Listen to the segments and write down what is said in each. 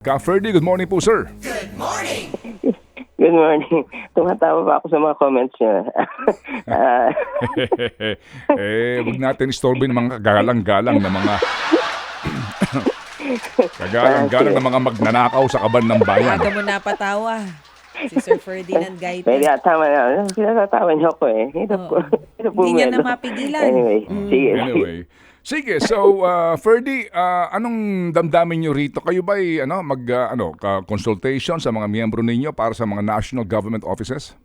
Ka Ferdy, good morning po sir. Good morning. Tumatawa pa ako sa mga comments niyo. Ah, eh, wag natin istorbin ng mga kagalang-galang na mga kagalang-galang na mga magnanakaw sa kaban ng bayan. Aga mo napatawa. Si Sir Ferdinand Pwede Gaite. ah, tama na. Pinatatawa niyo ako eh. Oo. Ito po Hindi niya na mapigilan. Anyway, Mm. sige. Anyway, sige. So, uh, Ferdy, uh, anong damdamin nyo rito? Kayo ba ano, mag uh, ano, consultation sa mga miyembro ninyo para sa mga national government offices?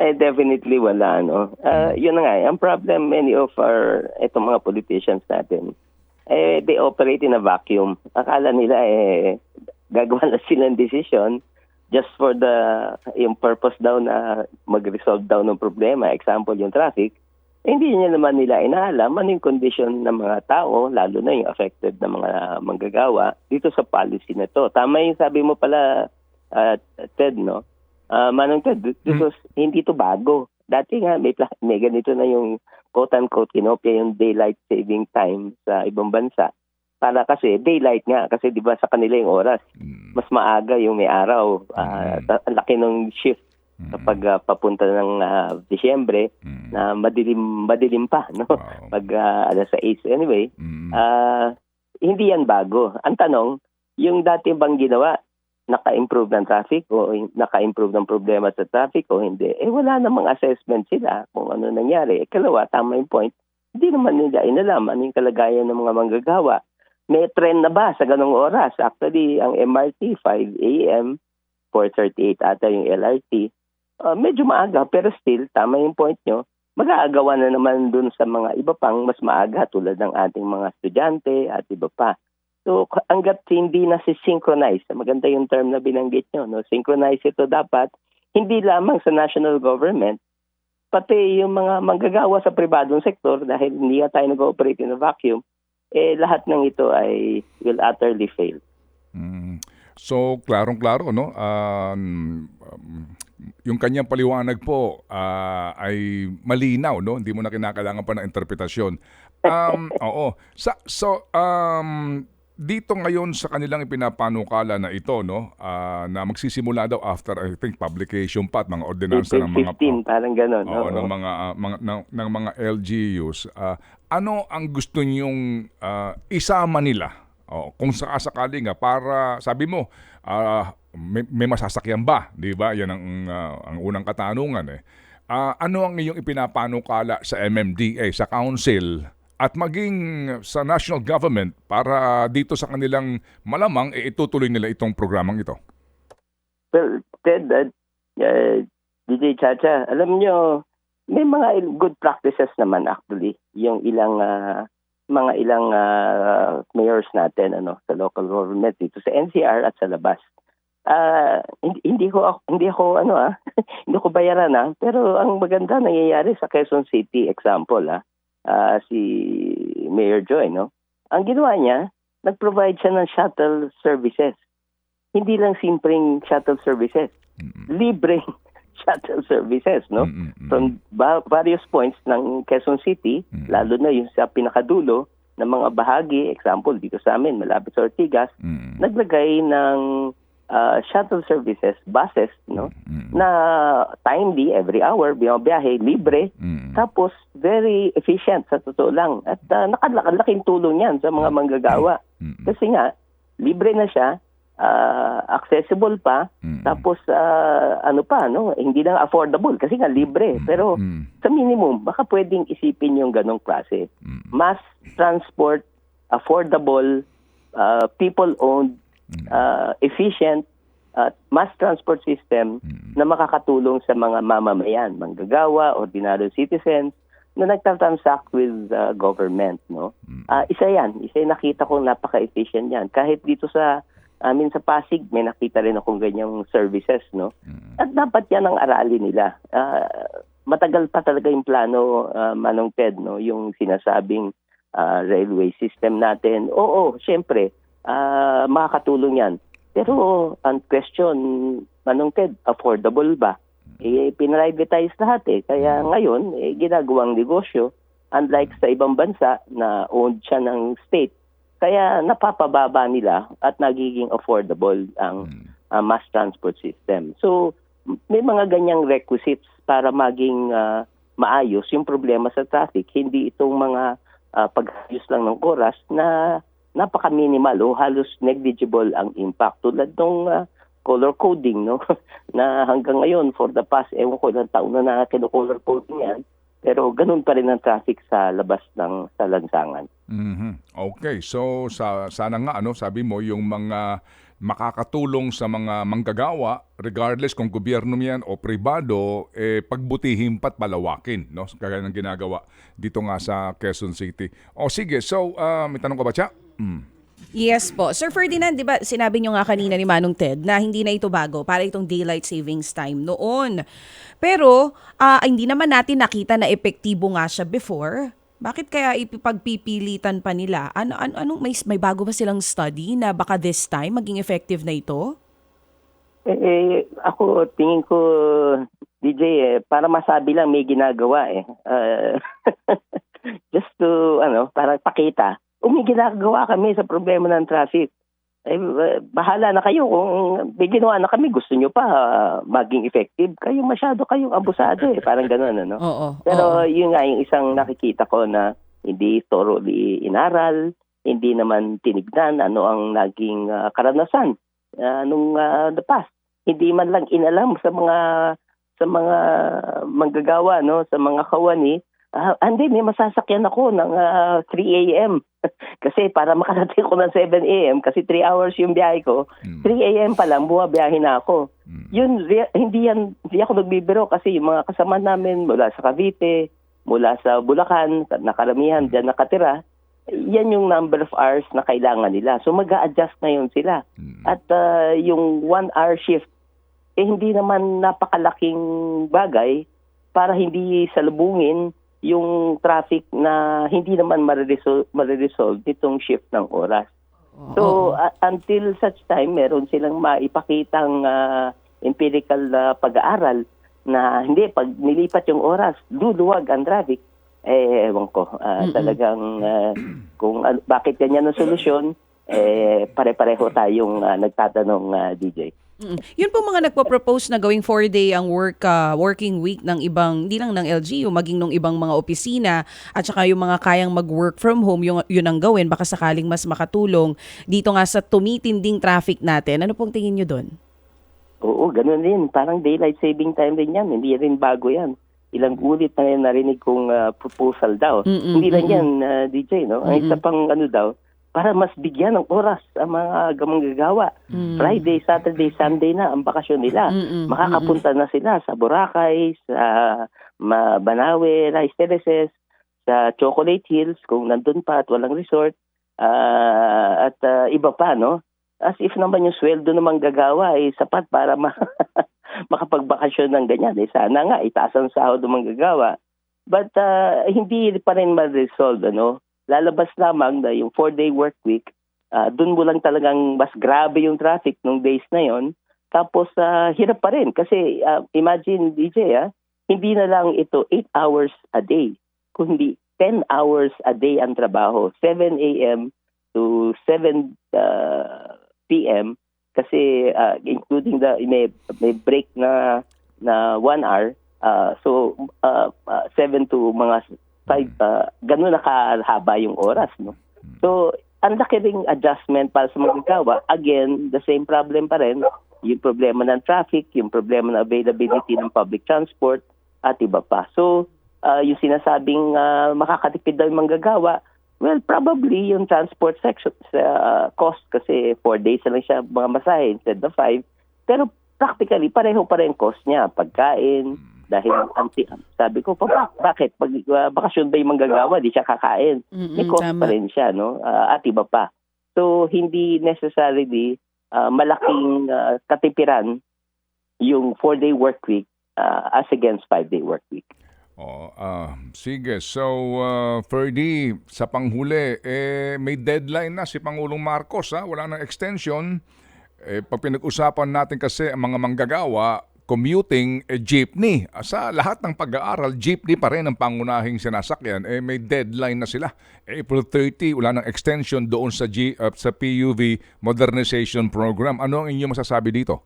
Eh, definitely wala, no? Ah, yun na nga, eh. ang problem, many of our, itong mga politicians natin, eh, they operate in a vacuum. Akala nila, eh, gagawa na sila ng decision just for the, yung purpose daw na mag-resolve daw ng problema. Example, yung traffic. Eh, hindi niya naman nila inaalam ano yung condition ng mga tao, lalo na yung affected na mga manggagawa, dito sa policy na to. Tama yung sabi mo pala, ah, Ted, no? Ah, Manong Ted, this was, hindi to bago. Dati nga, may, may ganito na yung quote-unquote kinopya yung daylight saving time sa ibang bansa. Para kasi, daylight nga, kasi di ba sa kanila yung oras, Mm, mas maaga yung may araw. Ta- ang laki ng shift kapag ah, papunta ng ah, Disyembre mm, na madilim madilim pa no? Wow, pag ah, alas 6 anyway mm, ah hindi yan bago. Ang tanong yung dati bang ginawa naka-improve ng traffic o naka-improve ng problema sa traffic o hindi? Eh wala namang assessment sila kung ano nangyari. Ikalawa tama yung point. Hindi naman nila inalam ano yung kalagayan ng mga manggagawa. May trend na ba sa ganong oras? Actually ang MRT 5 a.m. 4.38 ata yung LRT Ah, medyo maaga pero still tama yung point nyo mag-aagawa na naman dun sa mga iba pang mas maaga tulad ng ating mga estudyante at iba pa. So hanggat hindi na si synchronize, maganda yung term na binanggit nyo, no? synchronize ito dapat hindi lamang sa national government, pati yung mga manggagawa sa pribadong sektor dahil hindi tayo nag-operate in a vacuum, eh lahat ng ito ay will utterly fail. mm. So, klarong-klaro, no? Um, um, yung kanyang paliwanag po ah, ay malinaw, no? Hindi mo na kinakailangan pa ng interpretasyon. Um, oo. Sa, so, um, dito ngayon sa kanilang ipinapanukala na ito, no? ah, na magsisimula daw after, I think, publication pa at mga ordinansa ng mga... 15, parang gano'n. Oo, oo. ng mga ah, mga ng, ng mga LGUs. Ah, ano ang gusto niyong ah, isama nila? Oh, kung sakasakali nga para sabi mo ah, may, may masasakyan ba, 'di ba? Yan ang ah, ang unang katanungan eh. Ah, ano ang iyong ipinapanukala sa MMDA, sa council at maging sa national government para dito sa kanilang malamang eh, itutuloy nila itong programang ito? Well, Ted, uh, uh, DJ Chacha, alam nyo, may mga good practices naman actually. Yung ilang ah, mga ilang ah, mayors natin ano sa local government dito sa NCR at sa labas. Ah, hindi, ko ako, hindi ako ano ah, hindi ko bayaran ah, pero ang maganda nangyayari sa Quezon City example ah, ah, si Mayor Joy no. Ang ginawa niya, nag-provide siya ng shuttle services hindi lang simpleng shuttle services, libreng shuttle services, no? Mm-mm. From ba- various points ng Quezon City, Mm. lalo na yung sa pinakadulo ng mga bahagi, example dito sa amin, malapit sa Ortigas, Mm-mm. naglagay ng ah, shuttle services, buses, no? Mm-mm. Na timely, every hour, biyahe, libre, Mm-mm. tapos very efficient sa totoo lang. At uh, nakalaking tulong yan sa mga manggagawa. Mm-mm. Kasi nga, libre na siya, ah, accessible pa, Mm-mm. tapos ah, ano pa, no? hindi lang affordable kasi nga libre. Pero Mm-mm. sa minimum, baka pwedeng isipin yung ganong klase. Mm-mm. Mass transport, affordable, ah, people-owned, Mm. ah, efficient, at mass transport system Mm. na makakatulong sa mga mamamayan, manggagawa, ordinary citizens na nagtatransact with the government, no? Mm. Ah, isa 'yan, isa yung nakita kong napaka-efficient 'yan. Kahit dito sa amin sa Pasig, may nakita rin akong ganyang services, no? Mm. At dapat 'yan ang aralin nila. Ah, matagal pa talaga yung plano ah, Manong Ted, no, yung sinasabing ah, railway system natin. Oo, syempre, ah, makakatulong 'yan. Pero ang question, Manong Ted, affordable ba? Eh, pinrivatize lahat eh. Kaya ngayon, eh, ginagawang negosyo. Unlike sa ibang bansa na owned siya ng state, Kaya napapababa nila at nagiging affordable ang uh, mass transport system. So may mga ganyang requisites para maging uh, maayos yung problema sa traffic. Hindi itong mga uh, pag-ayos lang ng oras na napaka-minimal o halos negligible ang impact. Tulad ng uh, color coding, no? na hanggang ngayon, for the past, ewan ko ilang taon na na color coding yan, pero ganun pa rin ang traffic sa labas ng sa lansangan. Mhm. Okay, so sa sana nga ano, sabi mo yung mga makakatulong sa mga manggagawa regardless kung gobyerno yan o pribado eh pagbutihin pat palawakin no kagaya ng ginagawa dito nga sa Quezon City. O sige, so ah, may tanong ka ba, Cha? Mm. Yes po. Sir Ferdinand, di ba sinabi nyo nga kanina ni Manong Ted na hindi na ito bago para itong daylight savings time noon. Pero ah, hindi naman natin nakita na epektibo nga siya before. Bakit kaya ipipagpipilitan pa nila? Ano, ano, anong, may, may bago ba silang study na baka this time maging effective na ito? Eh, eh, ako, tingin ko, DJ, eh, para masabi lang may ginagawa eh. Uh, just to, ano, para pakita. May ginagawa kami sa problema ng traffic. Eh, bahala na kayo kung may ginawa na kami, gusto nyo pa uh, maging effective. Kayo masyado kayong abusado eh. Parang ganun, ano? Oo. Pero oo. yun nga yung isang nakikita ko na hindi thoroughly inaral, hindi naman tinignan ano ang naging ah, karanasan uh, nung ah, the past. Hindi man lang inalam sa mga sa mga manggagawa no, sa mga kawani. Ah, hindi, may masasakyan ako ng ah, 3 a.m. kasi para makarating ko ng 7 a.m. kasi 3 hours yung biyahe ko. 3 a.m. pa lang bumabiyahe na ako. Yun re- hindi yan hindi ako nagbibiro kasi yung mga kasama namin mula sa Cavite, mula sa Bulacan, na karamihan diyan nakatira, yan yung number of hours na kailangan nila. So mag adjust na yun sila. At ah, yung one hour shift, eh hindi naman napakalaking bagay para hindi salubungin yung traffic na hindi naman mariresolve, mariresolve nitong shift ng oras. So uh, until such time meron silang maipakitang ah, empirical na pag-aaral na hindi pag nilipat yung oras luluwag ang traffic eh ewan ko ah, talagang ah, kung ano- bakit ganyan ang solusyon eh pare-pareho tayong ah, nagtatanong ah, DJ. Mm. Yun po mga nagpo-propose na gawing four-day ang work ah, working week ng ibang, hindi lang ng LGU, maging ng ibang mga opisina at saka yung mga kayang mag-work from home, yung, yun ang gawin, baka sakaling mas makatulong dito nga sa tumitinding traffic natin. Ano pong tingin nyo doon? Oo, ganun din. Parang daylight saving time din yan. Hindi rin bago yan. Ilang ulit na yan narinig kong ah, proposal daw. Mm-mm, Hindi lang yan, ah, DJ, no? Ang isa pang ano daw, para mas bigyan ng oras ang mga gamanggagawa. Friday, Saturday, Sunday na ang bakasyon nila. Mm-mm, Makakapunta na sila sa Boracay, sa Ma- Banawe, Rice Terraces, sa Chocolate Hills kung nandun pa at walang resort, ah, at ah, iba pa, no? As if naman yung sweldo ng manggagawa ay sapat para ma- makapagbakasyon ng ganyan. Eh, sana nga, itaas ang sahod ng manggagawa. But ah, hindi pa rin ma-resolve, ano? Lalabas lamang na yung four-day work week, ah, dun mo lang talagang mas grabe yung traffic nung days na yon. Tapos ah, hirap pa rin kasi ah, imagine DJ ah, hindi na lang ito 8 hours a day, kundi 10 hours a day ang trabaho. 7 a.m. to 7 uh, p.m. kasi ah, including the may, may break na na 1 hour. ah, so ah, ah, 7 to mga 5 uh, ganun na kahaba yung oras no. So ang laki ring adjustment para sa magagawa. Again, the same problem pa rin. Yung problema ng traffic, yung problema ng availability ng public transport, at iba pa. So, ah, yung sinasabing ah, makakatipid daw yung manggagawa, well, probably yung transport section sa ah, cost kasi 4 days na lang siya mga masahe instead of 5. Pero practically, pareho pa rin cost niya. Pagkain, dahil anti, sabi ko, pa, ba- bakit? Pag ah, bakasyon ba yung manggagawa, di siya kakain. May Mm-mm, cost tama. pa rin siya, no? Ah, at iba pa. So, hindi necessarily ah, malaking ah, katipiran yung four-day work week ah, as against five-day work week. Oh, ah, sige. So, uh, Ferdy, sa panghuli, eh, may deadline na si Pangulong Marcos, ha? Wala nang extension. Eh, pag pinag-usapan natin kasi ang mga manggagawa, commuting, eh, jeepney. Sa lahat ng pag-aaral, jeepney pa rin ang pangunahing sinasakyan. Eh, may deadline na sila. April 30, wala nang extension doon sa, G, uh, sa PUV Modernization Program. Ano ang inyong masasabi dito?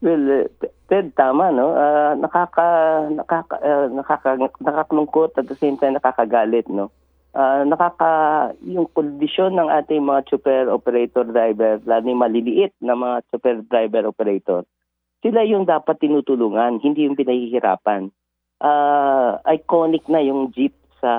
Well, eh, Ted, tama, no? Ah, nakaka, nakaka, ah, nakaka, nakakalungkot at the same time nakakagalit, no? Ah, nakaka, yung kondisyon ng ating mga super operator driver, lalo yung maliliit na mga super driver operator, sila yung dapat tinutulungan, hindi yung pinahihirapan. Ah, iconic na yung jeep sa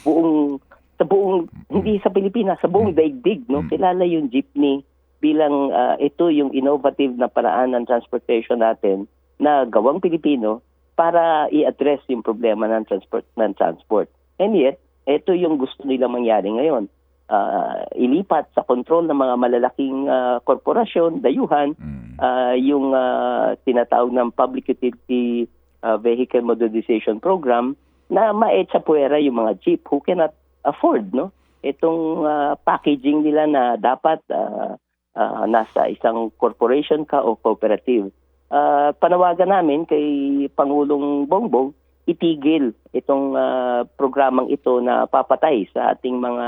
buong sa buong hindi sa Pilipinas, sa buong daigdig, no? Kilala yung jeepney bilang ah, ito yung innovative na paraan ng transportation natin na gawang Pilipino para i-address yung problema ng transport ng transport. And yet, ito yung gusto nila mangyari ngayon. Ah, ilipat sa kontrol ng mga malalaking ah, korporasyon, dayuhan, ah, yung ah, tinatawag ng Public Utility ah, Vehicle Modernization Program na maetsa puwera yung mga jeep who cannot afford no itong ah, packaging nila na dapat ah, ah, nasa isang corporation ka o cooperative. Ah, panawagan namin kay Pangulong Bongbong itigil itong ah, programang ito na papatay sa ating mga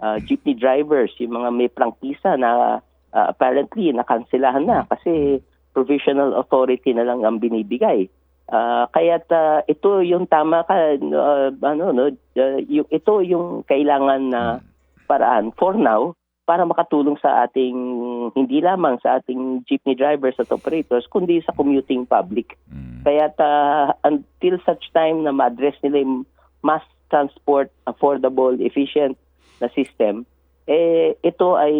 ah, jeepney drivers, yung mga may prangkisa na ah, apparently nakansilahan na kasi provisional authority na lang ang binibigay. Ah, kaya't ah, ito yung tama ka ah, ano no ah, yung ito yung kailangan na paraan for now para makatulong sa ating hindi lamang sa ating jeepney drivers at operators kundi sa commuting public. Kaya until such time na ma-address nila yung mass transport, affordable, efficient na system, eh ito ay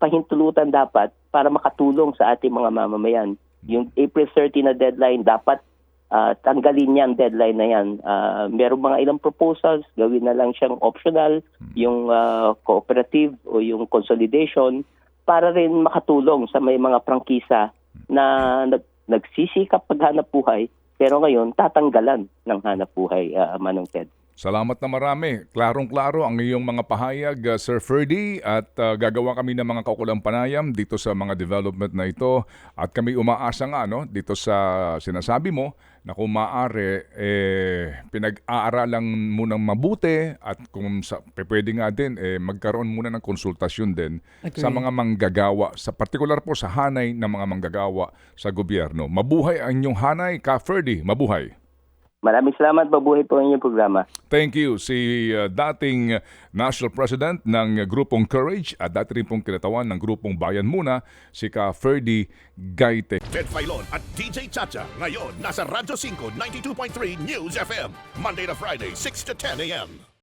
pahintulutan dapat para makatulong sa ating mga mamamayan. Yung April 30 na deadline dapat ah, tanggalin ang deadline na yan. Ah, merong mga ilang proposals, gawin na lang siyang optional, yung ah, cooperative o yung consolidation para rin makatulong sa may mga prangkisa na nag, nagsisikap paghanap buhay pero ngayon tatanggalan ng hanap buhay, ah, Manong Ted. Salamat na marami. Klarong-klaro ang iyong mga pahayag, uh, Sir Ferdy, at uh, gagawa kami ng mga kaukulang panayam dito sa mga development na ito. At kami umaasa nga no, dito sa sinasabi mo na kung maaari, eh, pinag-aaralan munang mabuti at kung sa, pwede nga din, eh, magkaroon muna ng konsultasyon din sa mga manggagawa, sa partikular po sa hanay ng mga manggagawa sa gobyerno. Mabuhay ang inyong hanay, Ka Ferdy. Mabuhay. Maraming salamat, mabuhay po ang inyong programa. Thank you si uh, dating National President ng Grupong Courage at dati rin pong kinatawan ng Grupong Bayan Muna, si Ka Ferdy Gaite. Ted Filon at DJ Chacha. Ngayon, nasa Radyo 5, 92.3 News FM. Monday to Friday, 6 to 10 a.m.